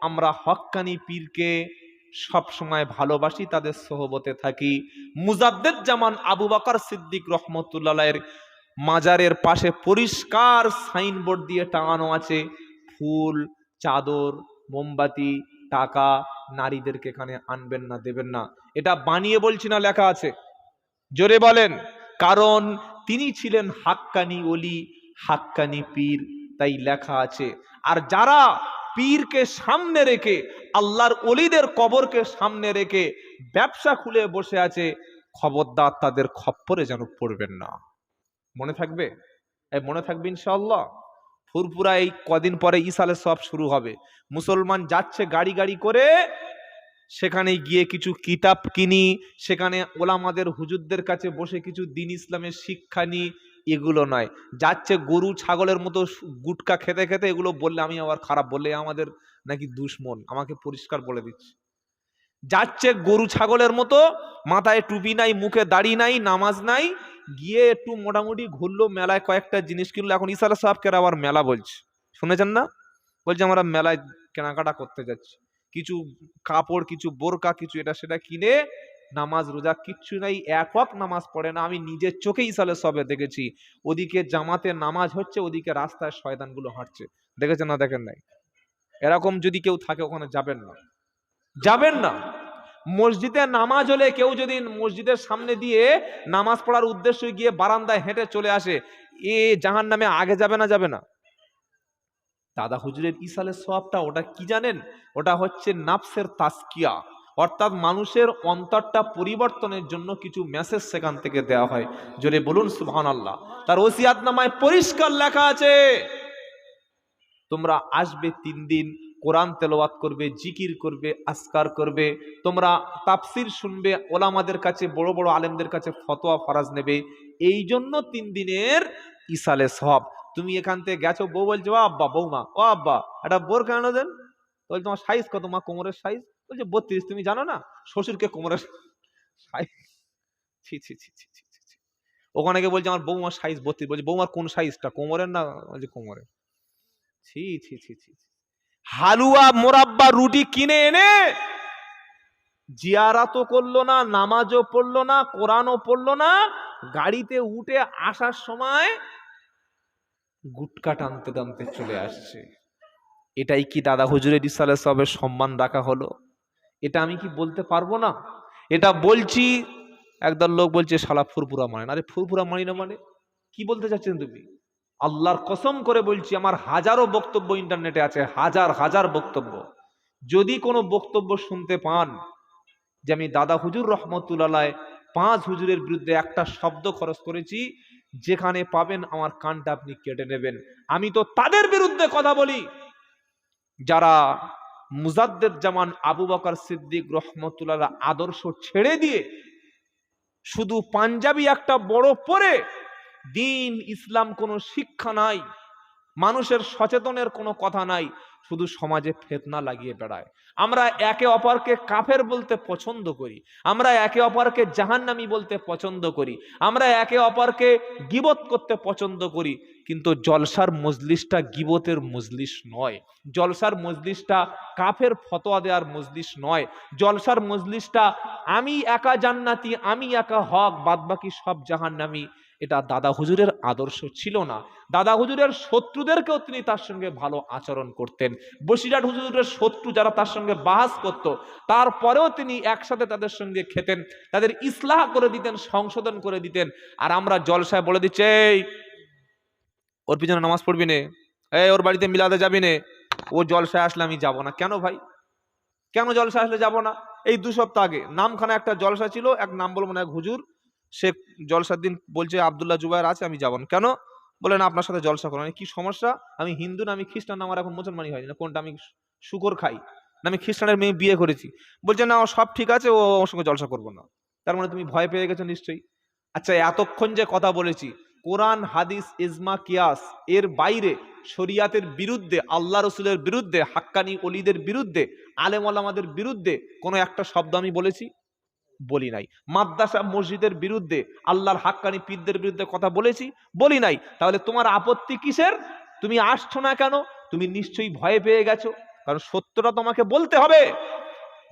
আমরা হক্কানি পীরকে সব সময় ভালোবাসি, তাদের সহবতে থাকি। মুজাদ্দেদ জামান আবু বকর সিদ্দিক রহমতুল্লাহের মাজারের পাশে পরিষ্কার সাইনবোর্ড দিয়ে টাঙানো আছে, ফুল, চাদর, মোমবাতি, টাকা, নারীদেরকে এখানে আনবেন না, দেবেন না। এটা বানিয়ে বলছি না, লেখা আছে। জোরে বলেন, কারণ তিনি ছিলেন হাক্কানি অলি হাক্কানি পীর, তাই লেখা আছে। আর যারা পীরকে সামনে রেখে, আল্লাহর অলিদের কবরকে সামনে রেখে ব্যবসা খুলে বসে আছে, খবরদার তাদের খপ্পরে যেন পড়বেন না। মনে থাকবে? মনে থাকবে ইনশাআল্লাহ। ফুরপুরা এই কদিন পরে ইসালে সব শুরু হবে। মুসলমান যাচ্ছে গাড়ি গাড়ি করে, সেখানে গিয়ে কিছু কিতাব কিনি, সেখানে ওলামাদের হুজুরদের কাছে বসে কিছু দিন ইসলামের শিক্ষা নি এগুলো নয়। যাচ্ছে গরু, ছাগলের মতো গুটকা খেতে খেতে এগুলো বললে আমি আবার খারাপ, বললে আমাদের নাকি দুশ্মন, আমাকে পরিষ্কার বলে দিচ্ছে। যাচ্ছে গরু, ছাগলের মতো, মাথায় টুপি নাই, মুখে দাড়ি নাই, নামাজ নাই, গিয়ে একটু মোটামুটি ঘুরলো, মেলায় কয়েকটা জিনিস কিনলো, এখন ইসালা সাহেবকে আবার মেলা বলছে। শুনেছেন না? বলছে আমরা মেলায় কেনাকাটা করতে যাচ্ছি। কিছু কাপড়, কিছু বোরকা, কিছু এটা সেটা কিনে নামাজ, রোজা কিচ্ছু নাই একক নামাজ পড়ে না। আমি নিজের চোখে ইসালে সবে দেখেছি, ওদিকে জামাতে নামাজ হচ্ছে, ওদিকে রাস্তায় শয়তানগুলো হাঁটছে। দেখেছেন না, দেখেন নাই? এরকম যদি কেউ থাকে, ওখানে যাবেন না। যাবেন না। মসজিদে নামাজ হলে কেউ যদি মসজিদের সামনে দিয়ে নামাজ পড়ার উদ্দেশ্যে গিয়ে বারান্দায় হেঁটে চলে আসে, এ জাহান নামে আগে যাবে না যাবে না? দাদা হুজুরের ইসালের সবটা ওটা কি জানেন? ওটা হচ্ছে নাফসের তাস্কিয়া অর্থাৎ মানুষের অন্তরটা পরিবর্তনের জন্য কিছু মেসেজ সেখান থেকে দেওয়া হয়। জোরে বলুন সুবহান আল্লাহ তার ওসিয়াত নামায় পরিষ্কার লেখা আছে। তোমরা আসবে তিন দিন, কোরআন তেলাওয়াত করবে, জিকির করবে আসকার করবে। তোমরা তাফসির শুনবে, ওলামাদের কাছে, বড় বড় আলেমদের কাছে ফতোয়া, ফরাজ নেবে। এই জন্য তিন দিনের ইসালে সব তুমি এখান থেকে গেছো, বউ বলছো আব্বা বৌমা ও আব্বা, একটা বোর কেন দেন? বলছে, তোমার সাইজ কত মা? কোমরের সাইজ বলছে, বত্রিশ, তুমি জানো না? শ্বশুরকে কোমরের ছি ছি ছি ছি ছি ছি। ওখানে গিয়ে বলছে, আমার বৌমার সাইজ বত্রিশ। বলছে, বৌমার কোন সাইজটা, কোমরের না বলছে কোমরের ছি ছি ছি ছি ছি। হালুয়া, মোরাব্বা, রুটি কিনে এনে জিয়ারাতও করল না, নামাজও পড়ল না, কোরআনও পড়ল না, গাড়িতে উঠে আসার সময় গুটকা টানতে টানতে চলে আসছে। এটাই কি দাদা হুজুরের ইসালে সবের সম্মান রাখা হলো? এটা আমি কি বলতে পারব না? এটা বলছি, একদল লোক বলছে, শালা ফুরপুরা মানে আরে ফুরপুরা মানি না মানে? কি বলতে চাচ্ছেন তুমি? আল্লাহর কসম করে বলছি, আমার হাজারো বক্তব্য ইন্টারনেটে আছে, হাজার হাজার বক্তব্য। যদি কোনো বক্তব্য শুনতে পান, যে আমি দাদা হুজুর রহমতুল্লাহ পাঁচ হুজুরের বিরুদ্ধে একটা শব্দ খরচ করেছি, যেখানে পাবেন আমার কানটা আপনি কেটে নেবেন। আমি তো তাদের বিরুদ্ধে কথা বলি। যারা মুজাদ্দেদ জামান আবু বকর সিদ্দিক রহমতুল্লাহ আদর্শ ছেড়ে দিয়ে শুধু পাঞ্জাবি একটা বড় পরে দিন ইসলাম কোনো শিক্ষা নাই, মানুষের সচেতনের কোনো কথা নাই শুধু সমাজে ফেতনা লাগিয়ে বেড়ায়। আমরা একে অপরকে কাফের বলতে পছন্দ করি। আমরা একে অপরকে জাহান্নামি বলতে পছন্দ করি। আমরা একে অপরকে গিবত করতে পছন্দ করি। কিন্তু জলসার মজলিসটা গিবতের মজলিস নয়। জলসার মজলিসটা কাফের ফতোয়া দেওয়ার মজলিস নয়। জলসার মজলিসটা আমি একা জান্নাতি, আমি একা হক, বাদবাকি সব জাহান্নামি এটা দাদা হুজুরের আদর্শ ছিল না। দাদা হুজুরের শত্রুদেরকেও তিনি তার সঙ্গে ভালো আচরণ করতেন। বসিরহাট হুজুরের শত্রু যারা তার সঙ্গে বাহাস করত তারপরেও তিনি একসাথে তাদের সঙ্গে খেতেন তাদের ইসলাহ করে দিতেন সংশোধন করে দিতেন। আর আমরা জলসায় বলে দিচ্ছি "এই, ওর পিছনে নামাজ পড়বি নে। এই ওর বাড়িতে মিলাতে যাবি নে। ও জলসায় আসলে আমি যাব না। কেন ভাই? কেন জলসা আসলে যাব না? এই দু সপ্তাহ আগে নামখানা একটা জলসা ছিল এক নাম বলব না এক হুজুর সে জলসার দিন বলছে, আবদুল্লাহ জুবাইর আছে, আমি যাব কেন? বলে না আপনার সাথে জলসা করো। কি সমস্যা? আমি হিন্দু না, আমি খ্রিস্টান আমার এখন মুসলমানই হয়নি। না, কোনটা? আমি শুকর খাই। না, আমি খ্রিস্টানের মেয়ে বিয়ে করেছি। বলছে, না ও সব ঠিক আছে, ও ওর সঙ্গে জলসা করব না। তার মানে তুমি ভয় পেয়ে গেছো নিশ্চয়ই। আচ্ছা এতক্ষণ যে কথা বলেছি, কোরআন, হাদিস, ইজমা, কিয়াস, এর বাইরে শরিয়াতের বিরুদ্ধে, আল্লাহ রসুলের বিরুদ্ধে, হাক্কানি অলিদের বিরুদ্ধে, আলেম ওলামাদের বিরুদ্ধে কোনো একটা শব্দ আমি বলেছি? বলি নাই। মাদ্রাসা মসজিদের বিরুদ্ধে আল্লাহর হাক্কানি পীরদের বিরুদ্ধে কথা বলেছি, বলি নাই। তাহলে তোমার আপত্তি কিসের? তুমি আসছো না কেন? তুমি নিশ্চয়ই ভয়ে পেয়ে গেছো। কারণ সত্যটা তোমাকে বলতে হবে।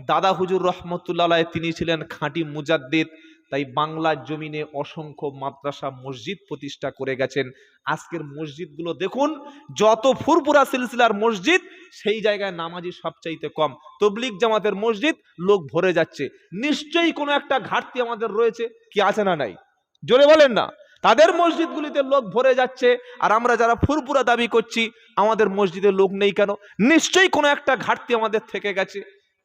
দাদা হুজুর রহমতুল্লাহ তিনি ছিলেন খাঁটি মুজাদ্দিদ। তাই বাংলার জমিনে অসংখ্য মাদ্রাসা, মসজিদ প্রতিষ্ঠা করে গেছেন। আজকের মসজিদগুলো দেখুন, যত ফুরপুরা সিলসিলার মসজিদ, সেই জায়গায় নামাজি সবচাইতে কম। তবলিক জামাতের মসজিদ, লোক ভরে যাচ্ছে। নিশ্চয়ই কোনো একটা ঘাটতি আমাদের রয়েছে, কি আছে না নাই? জোরে বলেন না। তাদের মসজিদগুলিতে লোক ভরে যাচ্ছে, আর আমরা যারা ফুরপুরা দাবি করছি, আমাদের মসজিদে লোক নেই কেন? নিশ্চয়ই কোনো একটা ঘাটতি আমাদের থেকে গেছে।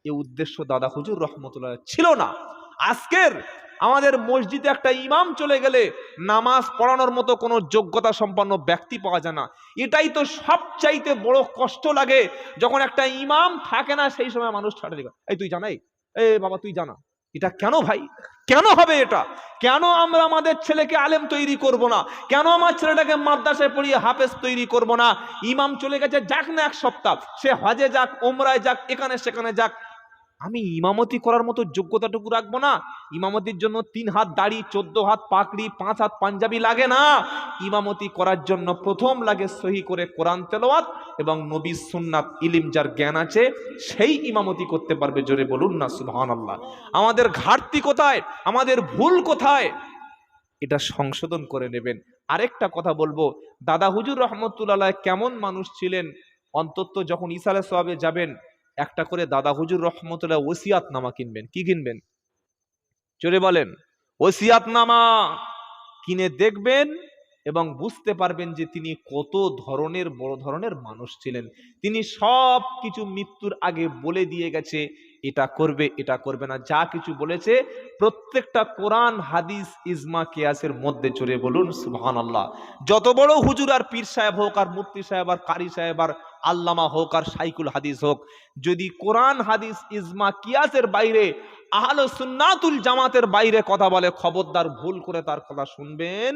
এ উদ্দেশ্য দাদা হুজুর রহমতুল্লাহ ছিল না। আজকের আমাদের মসজিদে একটা ইমাম চলে গেলে নামাজ পড়ানোর মতো কোনো যোগ্যতা সম্পন্ন ব্যক্তি পাওয়া যায় না। এটাই তো সবচাইতে বড় কষ্ট লাগে। যখন একটা ইমাম থাকে না, সেই সময় মানুষ ছাড়ে দিবে। এই তুই জানাই? এ বাবা, তুই জানা। এটা কেন ভাই? কেন হবে এটা? কেন আমরা আমাদের ছেলেকে আলেম তৈরি করব না? কেন আমার ছেলেটাকে মাদ্রাসায় পড়িয়ে হাফেজ তৈরি করব না? ইমাম চলে গেছে, যাক না এক সপ্তাহ। সে হজে যাক ওমরায় যাক, এখানে সেখানে যাক। আমি ইমামতি করার মতো যোগ্যতাটুকু রাখব না। ইমামতির জন্য তিন হাত দাড়ি, চোদ্দ হাত পাকড়ি পাঁচ হাত পাঞ্জাবি লাগে না। ইমামতি করার জন্য প্রথম লাগে সহি করে কোরআন তেলাওয়াত এবং নবী সুন্নাত ইলিম যার জ্ঞান আছে, সেই ইমামতি করতে পারবে। জোরে বলুন না সুবহান আল্লাহ আমাদের ঘাটতি কোথায়? আমাদের ভুল কোথায়? এটা সংশোধন করে নেবেন। আরেকটা কথা বলব, দাদা হুজুর রহমতুল্লাহ কেমন মানুষ ছিলেন? অন্তত যখন ইসালে সোয়াবে যাবেন একটা করে দাদা হুজুর রহমতুল্লাহ ওসিয়াত নামা কিনবেন। কি কিনবেন? চলে বলেন। ওসিয়াত নামা কিনে দেখবেন এবং বুঝতে পারবেন যে তিনি কত ধরনের, বড় ধরনের মানুষ ছিলেন। তিনি সব কিছু মৃত্যুর আগে বলে দিয়ে গেছে, এটা করবে এটা করবে না। যা কিছু বলেছে, প্রত্যেকটা কোরআন, হাদিস, ইজমা, কেয়াসের মধ্যে চড়ে বলুন সুবহান আল্লাহ যত বড় হুজুর আর পীর সাহেব হোক, আর মুফতি সাহেব, আর কারি সাহেব, আর আল্লামা হোক আর সাইকুল হাদিস হোক, যদি কোরআন, হাদিস, ইজমা, কিয়াসের বাইরে, আহলে সুন্নাতুল জামাতের বাইরে কথা বলে, খবরদার ভুল করে তার কথা শুনবেন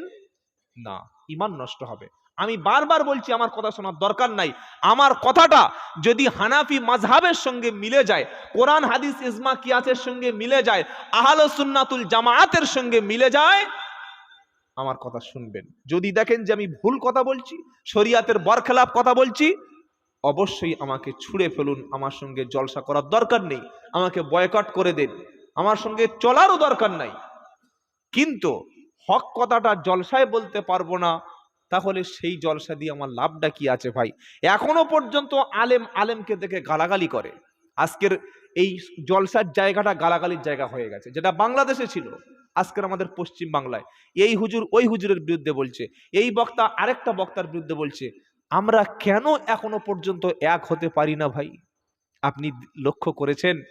না। ইমান নষ্ট হবে। আমি বারবার বলছি, আমার কথা শোনার দরকার নাই। আমার কথাটা যদি হানাফি মাঝহাবের সঙ্গে মিলে যায়, কোরআন, হাদিস, ইজমা, কিয়াসের সঙ্গে মিলে যায়, আহলে সুন্নাতুল জামাতের সঙ্গে মিলে যায়, আমার কথা শুনবেন। যদি দেখেন যে আমি ভুল কথা বলছি, শরিয়াতের বরখেলাপ কথা বলছি অবশ্যই আমাকে ছুঁড়ে ফেলুন, আমার সঙ্গে জলসা করার দরকার নেই, আমাকে বয়কট করে দিন, আমার সঙ্গে চলারও দরকার নাই। কিন্তু হক কথাটা জলসায় বলতে পারব না, তাহলে সেই জলসা দিয়ে আমার লাভটা কি আছে ভাই? এখনও পর্যন্ত আলেম আলেমকে দেখে গালাগালি করে। আজকের এই জলসার জায়গাটা গালাগালির জায়গা হয়ে গেছে, যেটা বাংলাদেশে ছিল, আজকের আমাদের পশ্চিম বাংলায়। এই হুজুর ওই হুজুরের বিরুদ্ধে বলছে, এই বক্তা আরেকটা বক্তার বিরুদ্ধে বলছে আমরা কেন এখনও পর্যন্ত এক হতে পারি না ভাই? আপনি লক্ষ্য করেছেন?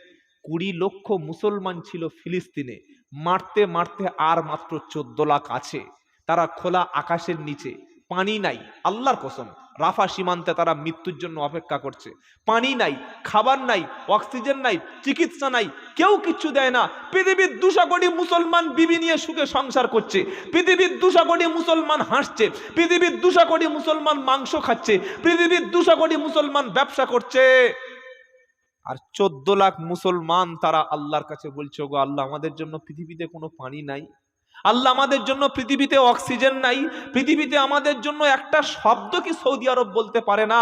কুড়ি লক্ষ মুসলমান ছিল ফিলিস্তিনে। মারতে মারতে আর মাত্র চোদ্দ লাখ আছে। তারা খোলা আকাশের নিচে। পানি নাই। আল্লাহর কসম। রাফা সীমান্তে তারা মৃত্যুর জন্য অপেক্ষা করছে। পানি নাই, খাবার নাই, অক্সিজেন নাই, চিকিৎসা নাই, কেউ কিচ্ছু দেয় না। পৃথিবীর দুশো কোটি মুসলমান বিবি নিয়ে সুখে সংসার করছে। পৃথিবীর দুশো কোটি মুসলমান হাসছে। পৃথিবীর দুশো কোটি মুসলমান মাংস খাচ্ছে। পৃথিবীর দুশো কোটি মুসলমান ব্যবসা করছে। আর চোদ্দ লাখ মুসলমান তারা আল্লাহর কাছে বলছে গো আল্লাহ, আমাদের জন্য পৃথিবীতে কোনো পানি নাই। আল্লাহ আমাদের জন্য পৃথিবীতে অক্সিজেন নাই, পৃথিবীতে আমাদের জন্য একটা শব্দ কি সৌদি আরব বলতে পারে না।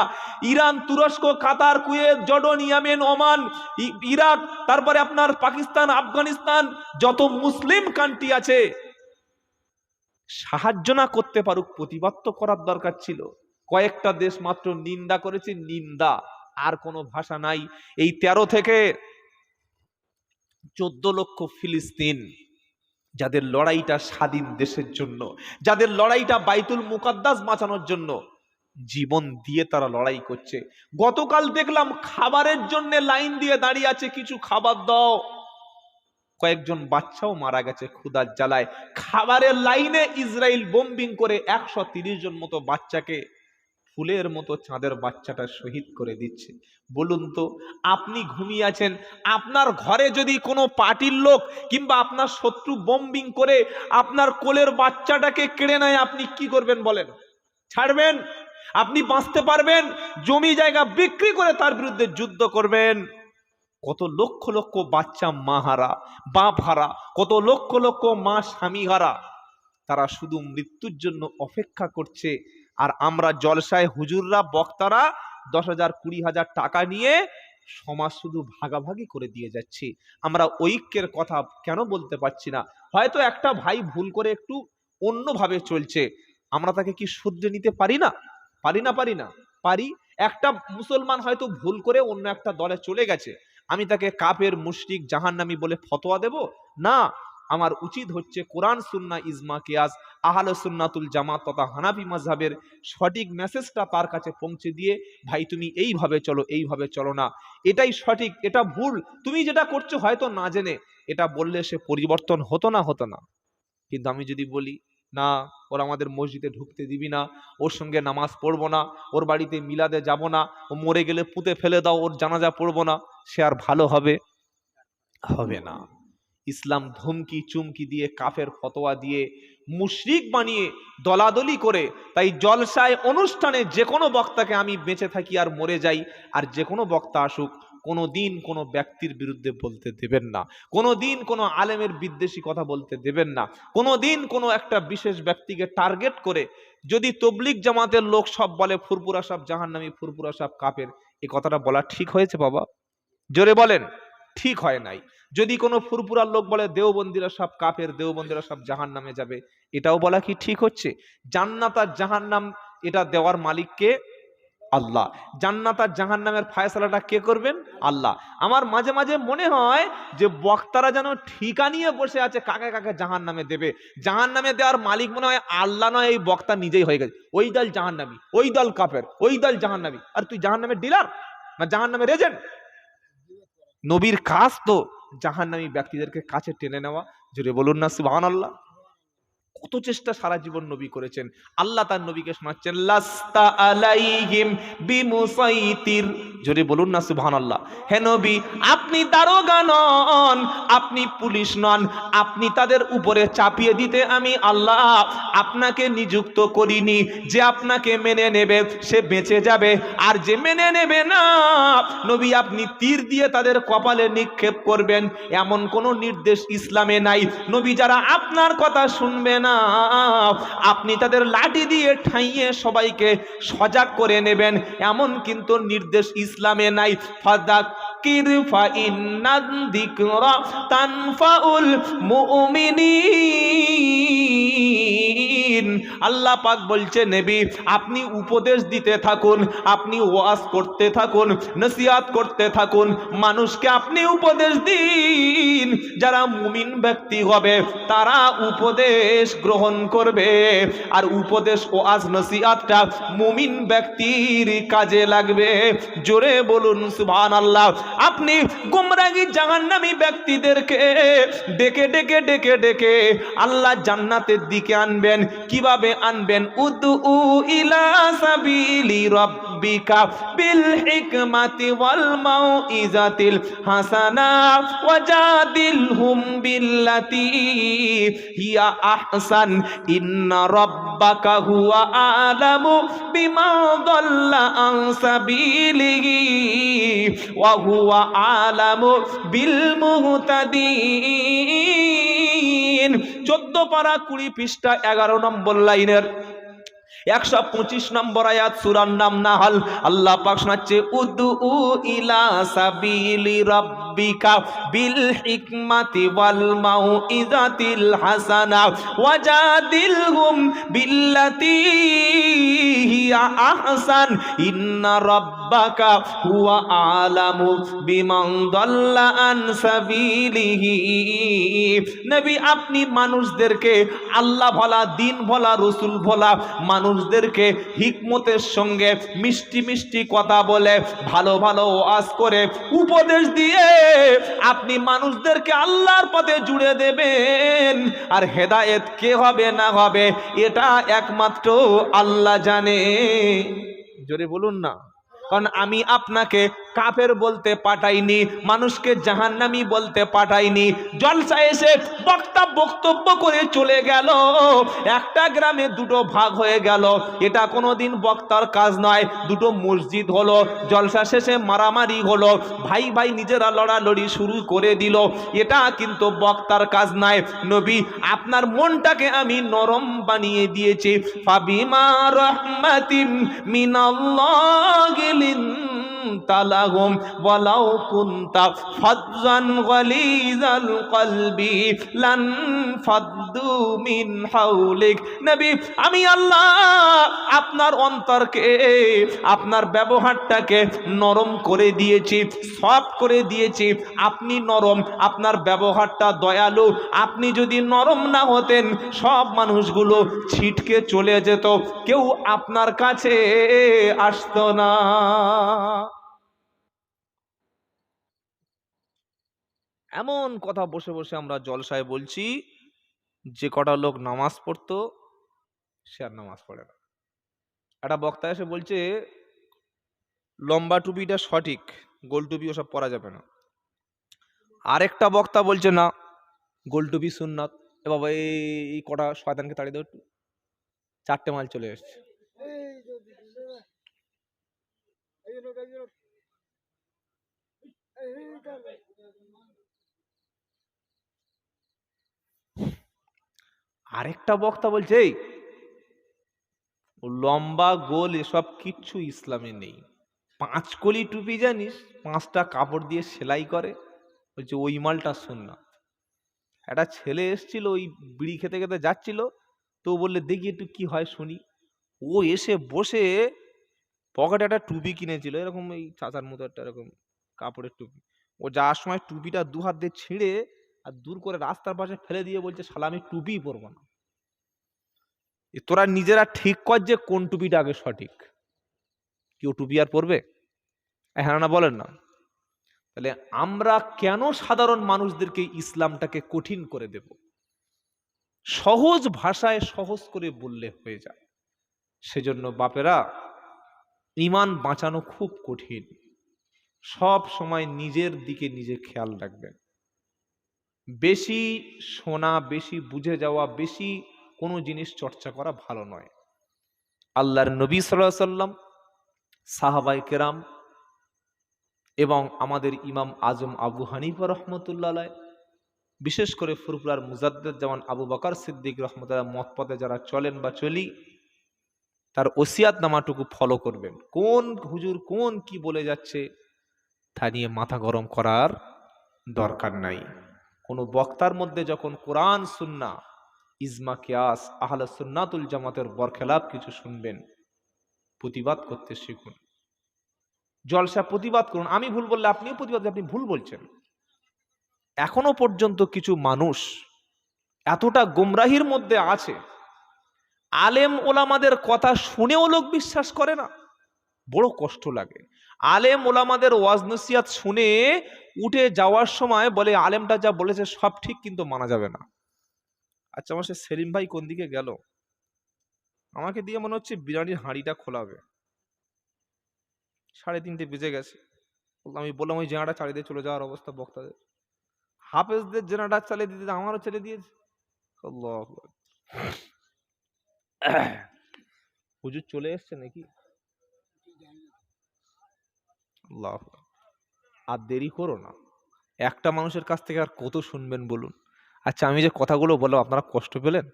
ইরান, তুরস্ক, Qatar, Kuwait, Jordan, Yemen, Oman Iraq, তারপরে আপনার পাকিস্তান, আফগানিস্তান, যত মুসলিম কান্ট্রি আছে, সাহায্য না করতে পারুক, প্রতিবাদ তো করার দরকার ছিল। কয়েকটা দেশ মাত্র নিন্দা করেছে, নিন্দা, আর কোনো ভাষা নাই। এই তেরো থেকে চোদ্দ লক্ষ ফিলিস্তিন যাদের লড়াইটা স্বাধীন দেশের জন্য, যাদের লড়াইটা বাইতুল মুকাদ্দাস বাঁচানোর জন্য জীবন দিয়ে তারা লড়াই করছে। গতকাল দেখলাম খাবারের জন্য লাইন দিয়ে দাঁড়িয়ে আছে, কিছু খাবার দাও। কয়েকজন বাচ্চাও মারা গেছে ক্ষুদার জ্বালায়। খাবারের লাইনে ইসরায়েল বোম্বিং করে একশো জন মতো বাচ্চাকে ফুলের মতো চাঁদের বাচ্চাটা শহীদ করে দিচ্ছে। বলুন তো, আপনি ঘুমিয়ে আছেন, আপনার ঘরে যদি কোনো পার্টির লোক কিংবা আপনার শত্রু বোম্বিং করে আপনার কোলের বাচ্চাটাকে কেড়ে নেয়, আপনি কি করবেন বলেন? ছাড়বেন? আপনি বাঁচতে পারবেন? জমি জায়গা বিক্রি করে তার বিরুদ্ধে যুদ্ধ করবেন? কত লক্ষ লক্ষ বাচ্চা মা হারা, বাপ হারা, কত লক্ষ লক্ষ মা স্বামী হারা, তারা শুধু মৃত্যুর জন্য অপেক্ষা করছে। আর আমরা জলসায় হুজুররা, বক্তারা দশ হাজার কুড়ি হাজার টাকা নিয়ে সমাজ শুধু ভাগাভাগি করে দিয়ে যাচ্ছি। আমরা ঐক্যের কথা কেন বলতে পারছি না? হয়তো একটা ভাই ভুল করে একটু অন্যভাবে চলছে। আমরা তাকে কি শুধরে নিতে পারি না? পারি না পারি না। পারি। একটা মুসলমান হয়তো ভুল করে অন্য একটা দলে চলে গেছে। আমি তাকে কাপের মুশরিক, জাহান্নামি বলে ফতোয়া দেব? না। আমার উচিত হচ্ছে কোরআন, সুন্না, ইজমা, কিয়াস, আহল সুন্নাতুল জামাত তথা হানাফি mazhabের সঠিক মেসেজটা তার কাছে পৌঁছে দিয়ে, ভাই, তুমি এইভাবে চলো এইভাবে চলো না। এটাই সঠিক, এটা ভুল। তুমি যেটা করছ হয়তো না জেনে, এটা বললে সে পরিবর্তন হতো না হতো না। কিন্তু আমি যদি বলি, না, ওর আমাদের মসজিদে ঢুকতে দিবি না, ওর সঙ্গে নামাজ পড়ব না, ওর বাড়িতে মিলাদে যাব না, ও মরে গেলে পুঁতে ফেলে দাও, ওর জানাজা পড়ব না, সে আর ভালো হবে হবে না। ইসলাম ধমকি, চুমকি দিয়ে, কাফের ফতোয়া দিয়ে, মুশরিক বানিয়ে, দলাদলি করে, তাই জলসায় অনুষ্ঠানে যে কোনো বক্তাকে আমি বেঁচে থাকি আর মরে যাই, আর যে কোনো বক্তা আসুক, কোনো দিন কোনো ব্যক্তির বিরুদ্ধে বলতে দেবেন না। কোনো দিন কোনো আলেমের বিদ্বেষী কথা বলতে দেবেন না। কোনো দিন কোনো একটা বিশেষ ব্যক্তিকে টার্গেট করে, যদি তবলিক জামাতের লোক সব বলে ফুরপুরা সাহেব জাহান্নামী ফুরপুরা সাহেব কাপের এই কথাটা বলা ঠিক হয়েছে বাবা? জোরে বলেন, ঠিক হয় নাই। যদি কোনো ফুরপুরার লোক বলে, দেওবন্দিরা সব কাফের, দেওবন্দিরা সব জাহান নামে যাবে। এটাও বলা কি ঠিক হচ্ছে? জান্নাত আর জাহান্নাম, এটা দেওয়ার মালিককে আল্লাহ। জান্নাত আর জাহান্নামের ফায়সালাটা কে করবেন? আল্লাহ। আমার মাঝে মাঝে মনে হয় যে বক্তারা যেন ঠিকা নিয়ে বসে আছে, কাকে কাকে জাহান নামে দেবে। জাহান নামে দেওয়ার মালিক মনে হয় আল্লাহ নয়, এই বক্তা নিজেই হয়ে গেছে। ওই দল জাহান্নামি, ওই দল কাফের, ওই দল জাহান্নামি। আর তুই জাহান জাহান্নামের ডিলার না জাহান্নামের এজেন্ট? নবীর কাজ তো জাহান্নামী ব্যক্তিদেরকে কাছে টেনে নেওয়া। জুড়ে বলুন না সুবাহান আল্লাহ কত চেষ্টা সারা জীবন নবী করেছেন। আল্লাহ তার নবীকে শোনাচ্ছেন, লাস্তা আলাইহিম বিমুসাইতির জোরে বলুন না সুবহান আল্লাহ হে নবী, আপনি দারোগা নন, আপনি পুলিশ নন, আপনি তাদের উপরে চাপিয়ে দিতে আমি আল্লাহ আপনাকে নিযুক্ত করিনি। যে আপনাকে মেনে নেবে, সে বেঁচে যাবে। আর যে মেনে নেবে না, নবী, আপনি তীর দিয়ে তাদের কপালে নিক্ষেপ করবেন। এমন কোনো নির্দেশ ইসলামে নাই। নবী, যারা আপনার কথা শুনবে না, আপনি তাদের লাঠি দিয়ে ঠাইয়ে সবাইকে সজাগ করে নেবেন। এমন কিন্তু নির্দেশ ইসলামে নাই। ফাদাক কির ফাইন্নাদ যিকরা তানফাউল মুমিনিন। আল্লাহ পাক বলছে, নবী, আপনি উপদেশ দিতে থাকুন, আপনি ওয়াজ করতে থাকুন, নসিহাত করতে থাকুন, মানুষকে আপনি উপদেশ দিন। যারা মুমিন ব্যক্তি হবে, তারা উপদেশ গ্রহণ করবে। আর উপদেশ, ওয়াজ, নসিহাতটা মুমিন ব্যক্তির কাজে লাগবে। জোরে বলুন, সুবহানাল্লাহ। আপনি গুমরাগি জাহান্নামী ব্যক্তিদেরকে ডেকে ডেকে ডেকে ডেকে আল্লাহ জান্নাতের দিকে আনবেন। কীভাবে আনবেন? উদু ইলা সাবিলি রাব্বিকা বিল হিকমাতি ওয়াল মাউইজাতিল হাসানা ওয়াজাদিলহুম বিল্লাতি হিয়া আহসান। ইন্না রাব্বাকা হুয়া আলামু বিমা দাল্লা আন সাবিলিহি ওয়া হুয়া আলামু বিল মুহতাদিন। চোদ্দ পারা কুড়ি পৃষ্ঠা এগারো নম্বর লাইনের। একশো পঁচিশ নম্বর আয়াত নাম আল্লাহ শোনাচ্ছে, উদু ইলা সাবিলি বিল ওয়াল আপনি মানুষদেরকে আল্লাহ ভোলা, দিন ভোলা, রসুল ভোলা মানুষদেরকে হিকমতের সঙ্গে মিষ্টি মিষ্টি কথা বলে, ভালো ভালো ওয়াজ করে উপদেশ দিয়ে আপনি মানুষদেরকে আল্লাহর পথে জুড়ে দেবেন। আর হেদায়েত কে হবে না হবে, এটা একমাত্র আল্লাহ জানে। জোরে বলুন না। কারণ আমি আপনাকে কাফের বলতে পাঠাইনি, মানুষকে জাহান্নামি বলতে পাঠাইনি। জলসা এসে বক্তা বক্তব্য করে চলে গেল। একটা গ্রামে দুটো ভাগ হয়ে গেল। এটা কোনোদিন বক্তার কাজ নয়, দুটো মসজিদ হলো। জলসা শেষে মারামারি হলো। ভাই ভাই নিজেরা লড়ালড়ি শুরু করে দিল। এটা কিন্তু বক্তার কাজ নয়। নবী, আপনার মনটাকে আমি নরম বানিয়ে দিয়েছি। ফাবিমা রহমাতিম মিনাল্লাহি মিন আমি আল্লাহ আপনার অন্তরকে, আপনার ব্যবহারটাকে নরম করে দিয়েছি সফট করে দিয়েছি। আপনি নরম, আপনার ব্যবহারটা দয়ালু। আপনি যদি নরম না হতেন, সব মানুষগুলো ছিটকে চলে যেত। কেউ আপনার কাছে আসতো না। এমন কথা বসে বসে আমরা জলসায় বলছি যে কটা লোক নামাজ পড়তো সে আর নামাজ পড়ে না একটা বক্তা এসে বলছে লম্বা টুপিটা সঠিক গোল টুপি ওসব পরা যাবে না আরেকটা বক্তা বলছে না গোল টুপি সুন্নাত এ বাবা এই কটা শয়তানকে তাড়িয়ে একটু চারটে মাল চলে এসছে আরেকটা বক্তা বলছে, এই লম্বা, গোল, এসব কিচ্ছু ইসলামে নেই। পাঁচ কলি টুপি জানিস, পাঁচটা কাপড় দিয়ে সেলাই করে। বলছে, ওই মালটা শুননা একটা ছেলে এসছিল, ওই বিড়ি খেতে খেতে যাচ্ছিল। তো বললে, দেখি একটু কি হয় শুনি। ও এসে বসে পকেটে একটা টুপি কিনেছিল, এরকম এই চাচার মতো একটা এরকম কাপড়ের টুপি। ও যাওয়ার সময় টুপিটা দু হাত দিয়ে ছিঁড়ে আর দূর করে রাস্তার পাশে ফেলে দিয়ে বলছে, শালা, আমি টুপিই পরবো না। তোরা নিজেরা ঠিক কর যে কোন টুপিটা আগে সঠিক। কেউ টুপি আর পরবে? হ্যাঁ না বলেন না। তাহলে আমরা কেন সাধারণ মানুষদেরকে ইসলামটাকে কঠিন করে দেব? সহজ ভাষায় সহজ করে বললে হয়ে যায়। সেজন্য বাপেরা ইমান বাঁচানো খুব কঠিন। সব সময় নিজের দিকে নিজে খেয়াল রাখবেন। বেশি শোনা, বেশি বুঝে যাওয়া, বেশি কোনো জিনিস চর্চা করা ভালো নয়। আল্লাহর নবী সাল্লাহ সাল্লাম সাহাবাই কেরাম এবং আমাদের ইমাম আজম আবু হানিফা রহমতুল্লাহ বিশেষ করে ফুরপুরার মুজাদ্দেদ যেমন আবু বকর সিদ্দিক রহমতুল্লাহ মত পথে যারা চলেন বা চলি, তার ওসিয়াত নামাটুকু ফলো করবেন। কোন হুজুর কোন কি বলে যাচ্ছে, তা নিয়ে মাথা গরম করার দরকার নাই। কোনো বক্তার মধ্যে যখন কোরআন সুন্না ইজমা, কিয়াস, আহলে সুন্নাতুল জামাতের বরখেলাপ কিছু শুনবেন, প্রতিবাদ করতে শিখুন। জলসা প্রতিবাদ করুন। আমি ভুল বললে আপনিও প্রতিবাদ আপনি ভুল বলছেন। এখনও পর্যন্ত কিছু মানুষ এতটা গোমরাহির মধ্যে আছে, আলেম ওলামাদের কথা শুনেও লোক বিশ্বাস করে না, বড় কষ্ট লাগে। আলেম ওলামাদের ওয়াজ নসিয়াত শুনে উঠে যাওয়ার সময় বলে আলেমটা যা বলেছে সব ঠিক কিন্তু মানা যাবে না। আচ্ছা আমার সে সেলিম ভাই কোন দিকে গেল? আমাকে দিয়ে মনে হচ্ছে বিরিয়ানির হাঁড়িটা খোলাবে। সাড়ে তিনটে বেজে গেছে। আমি বললাম ওই জেনাটা চালিয়ে দিয়ে চলে যাওয়ার অবস্থা বক্তাদের। হাফেজদের জেনাটা চালিয়ে দিতে আমারও ছেড়ে দিয়েছে। হুজুর চলে এসছে নাকি? আকবার। আর দেরি করো না। একটা মানুষের কাছ থেকে আর কত শুনবেন বলুন? আচ্ছা আমি যে কথাগুলো বললাম আপনারা কষ্ট পেলেন?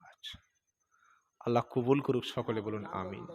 আচ্ছা। আল্লাহ কবুল করুক সকলে বলুন আমিন।